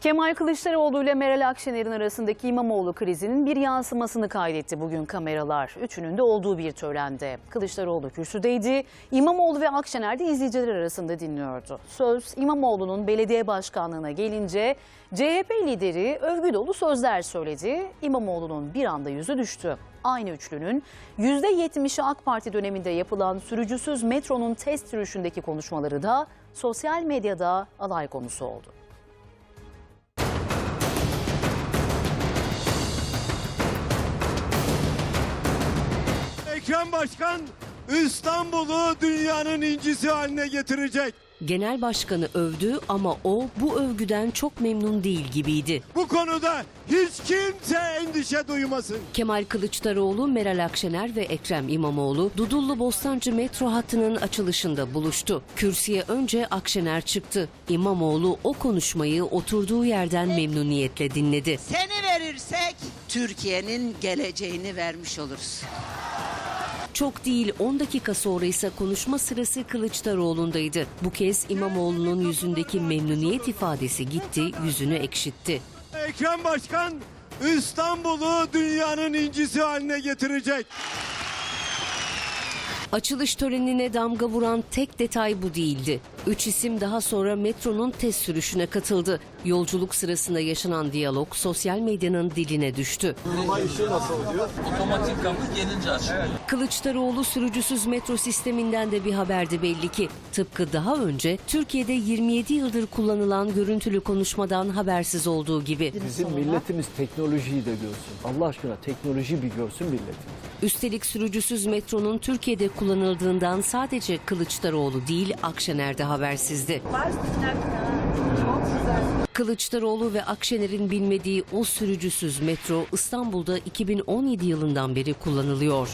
Kemal Kılıçdaroğlu ile Meral Akşener'in arasındaki İmamoğlu krizinin bir yansımasını kaydetti bugün kameralar. Üçünün de olduğu bir törende. Kılıçdaroğlu kürsüdeydi, İmamoğlu ve Akşener de izleyiciler arasında dinliyordu. Söz İmamoğlu'nun belediye başkanlığına gelince CHP lideri övgü dolu sözler söyledi. İmamoğlu'nun bir anda yüzü düştü. Aynı üçlünün %70'i AK Parti döneminde yapılan sürücüsüz metronun test sürüşündeki konuşmaları da sosyal medyada alay konusu oldu. Ekrem Başkan İstanbul'u dünyanın incisi haline getirecek. Genel başkanı övdü ama o bu övgüden çok memnun değil gibiydi. Bu konuda hiç kimse endişe duymasın. Kemal Kılıçdaroğlu, Meral Akşener ve Ekrem İmamoğlu Dudullu Bostancı metro hattının açılışında buluştu. Kürsüye önce Akşener çıktı. İmamoğlu o konuşmayı oturduğu yerden memnuniyetle dinledi. Seni verirsek Türkiye'nin geleceğini vermiş oluruz. Çok değil 10 dakika sonra ise konuşma sırası Kılıçdaroğlu'ndaydı. Bu kez İmamoğlu'nun yüzündeki memnuniyet ifadesi gitti, yüzünü ekşitti. Ekrem Başkan İstanbul'u dünyanın incisi haline getirecek. Açılış törenine damga vuran tek detay bu değildi. Üç isim daha sonra metronun test sürüşüne katıldı. Yolculuk sırasında yaşanan diyalog sosyal medyanın diline düştü. Otomatik kapı gelince açılıyor. Kılıçdaroğlu sürücüsüz metro sisteminden de bir haberdi belli ki. Tıpkı daha önce Türkiye'de 27 yıldır kullanılan görüntülü konuşmadan habersiz olduğu gibi. Bizim milletimiz teknolojiyi de görsün. Allah aşkına teknoloji bir görsün milletimiz. Üstelik sürücüsüz metronun Türkiye'de kullanıldığından sadece Kılıçdaroğlu değil Akşener de habersizdi. Kılıçdaroğlu ve Akşener'in bilmediği o sürücüsüz metro İstanbul'da 2017 yılından beri kullanılıyor.